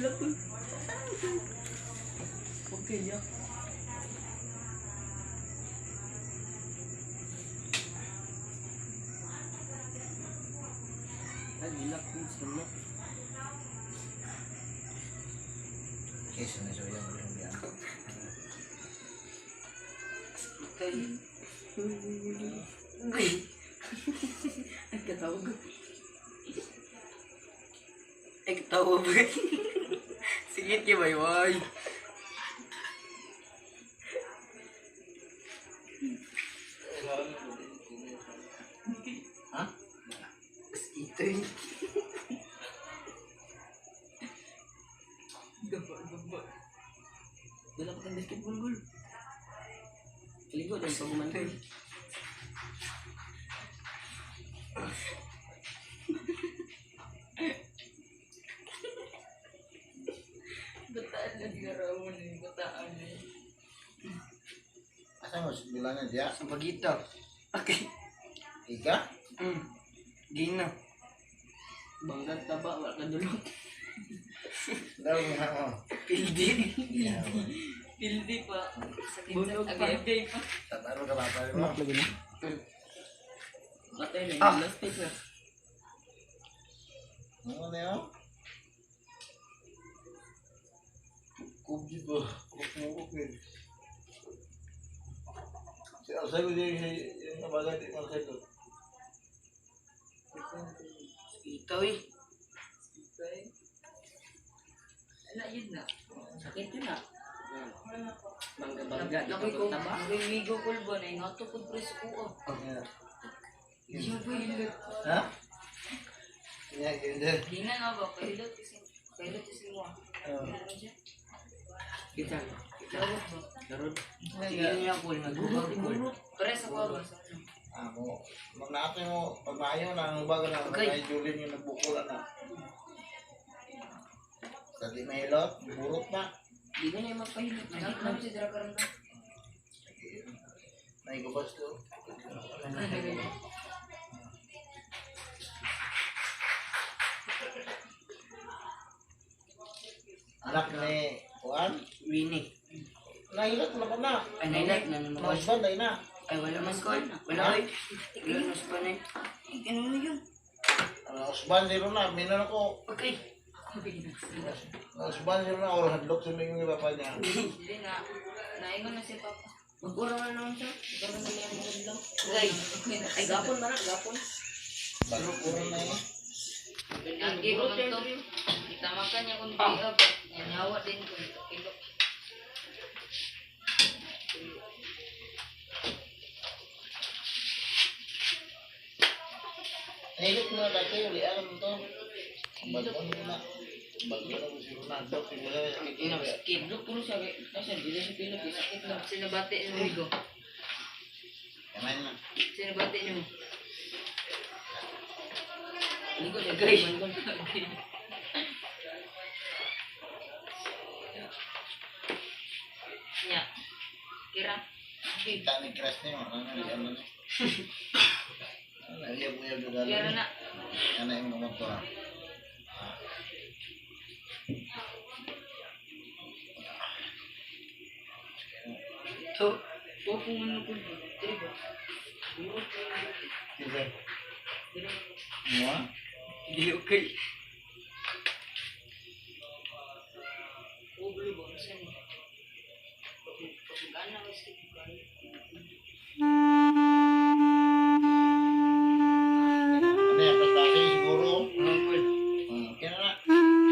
Ay, gila po. Okay, ya. Ay, gila po. Sino? Okay, sunod-sunod yung ulang biyan. Okay. Ay. Ay, katawag. Ay, katawag. Sige, kibay, way. Ha? Ito yun. Gaba, gaba. Wala pa kang basketball goal. Kaligo din pa bumantay. Bataan na garawan eh. Bataan eh. Asa mo, bilangan diya? Sa pagito. Okay. Ika? Mm. Gina. Banggat taba, wala ka dulog. Daw nga mo. Pildi. Yeah. Pildi pa. Bunog sa pa. agay. Pa. Tataro ka ba pa mo? Matay na Ah. yung plastic na. Ano na yun? Ko. Kubi mo kubi. Si Alsa ko din yung nabaga di Alsa ko. Ito eh. Okay. Ano yun na? Sakit yun ah. Bangga-bangga. Nakoy ko, taba. migo kulbo na yung ato kong preso ko. Yung po yun. Ha? Yeah, yun din. Di na nga ba? Kahilot kasi. Kahilot kasi mo. Oh. Ano siya? Kita. Ba? Darod. Sige niya po. Nagugurot. Pare sa ko ba? Ah, mo. Mag natin mo, pag maayo na, ang bago na, okay. Julin yung nagbukulan na. Sa di mahilot, burot na. Di na niya magpahilot. Ano si Dra karon na? Naigubas to. Anak ni Juan, Winnie. nahilot na ba na? Ay, nailat na naman. Husband ay na. Ay, wala mas call. Wala ay. Wala mas pa na. Ay, ano na yun? Ang husband zero na, minon ako. Okay. Ang husband zero na, or hadlok sa mga papa niya. Hindi na. Naingon na si Papa. Magkura na naman siya. Karon na yung mga lang. Ay, ay gapon ba na? Gapon. Bago puro na yun. Ang iro man to. Itamakan niya kung di ab. Nyawa din ko. Ilo. Nahilot mo na dati, uli alam mo to. Bago mo na. Bago na mo si Ronaldo, simula na. Ina, kidlok po siya. Kasi hindi na siya. Sakit lang. Sinabati niyo Migo. Kamay na. Sinabati niyo. Ligo na guys. Ya. Kira. Kita ni crush niya, ano na ano na. Iya punya juga. Iya. Anak yang nomor tua. Tuh, kok pengen aku tiga. Tiga. Mua. Oke.